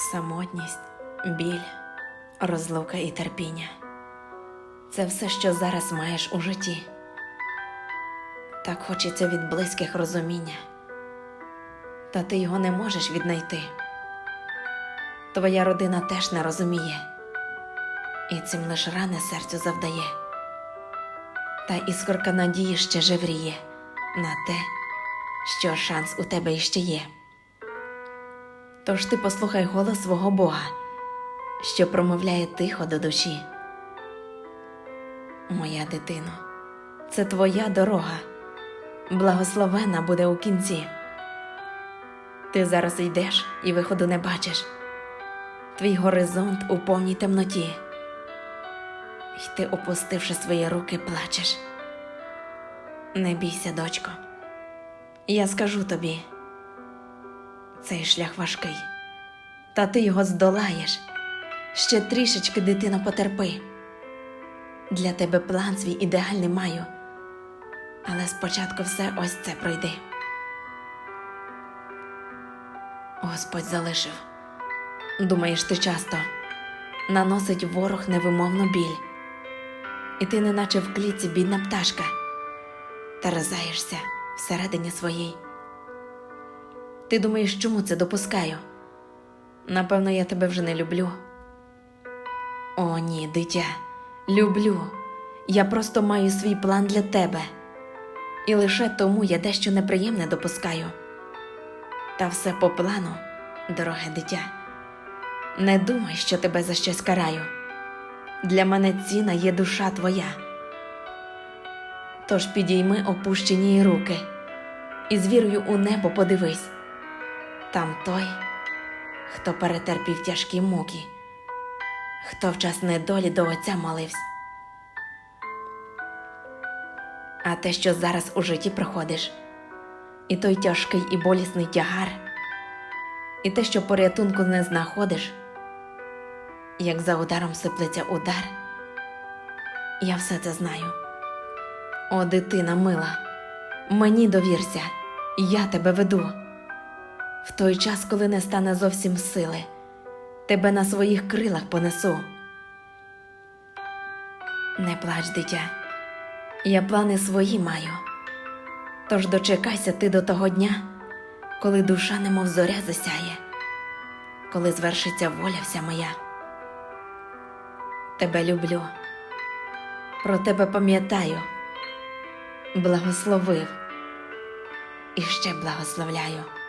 Самотність, біль, розлука і терпіння це все, що зараз маєш у житті. Так хочеться від близьких розуміння, та ти його не можеш віднайти. Твоя родина теж не розуміє, і цим лиш рани серцю завдає. Та іскорка надії ще жевріє на те, що шанс у тебе іще є. Тож ти послухай голос свого Бога, що промовляє тихо до душі. Моя дитино, це твоя дорога, благословена буде у кінці. Ти зараз йдеш і виходу не бачиш. Твій горизонт у повній темноті. І ти, опустивши свої руки, плачеш. Не бійся, дочко. Я скажу тобі, цей шлях важкий, та ти його здолаєш. Ще трішечки, дитино, потерпи. Для тебе план свій ідеальний маю, але спочатку все ось це пройди. Господь залишив. Думаєш, ти часто наносить ворог невимовну біль, і ти, неначе в клітці бідна пташка, терзаєшся всередині своїй. Ти думаєш, чому це допускаю? Напевно, я тебе вже не люблю. О, ні, дитя, люблю. Я просто маю свій план для тебе. І лише тому я дещо неприємне допускаю. Та все по плану, дороге дитя. Не думай, що тебе за щось караю. Для мене ціна є душа твоя. Тож підійми опущені руки і з вірою у небо подивись. Там той, хто перетерпів тяжкі муки, хто в час недолі до Отця молився. А те, що зараз у житті проходиш, і той тяжкий і болісний тягар, і те, що порятунку не знаходиш, як за ударом сиплеться удар, я все це знаю. О, дитина мила, мені довірся, я тебе веду. В той час, коли не стане зовсім сили, тебе на своїх крилах понесу. Не плач, дитя, я плани свої маю. Тож дочекайся ти до того дня, коли душа немов зоря засяє, коли звершиться воля вся моя. Тебе люблю, про тебе пам'ятаю, благословив і ще благословляю.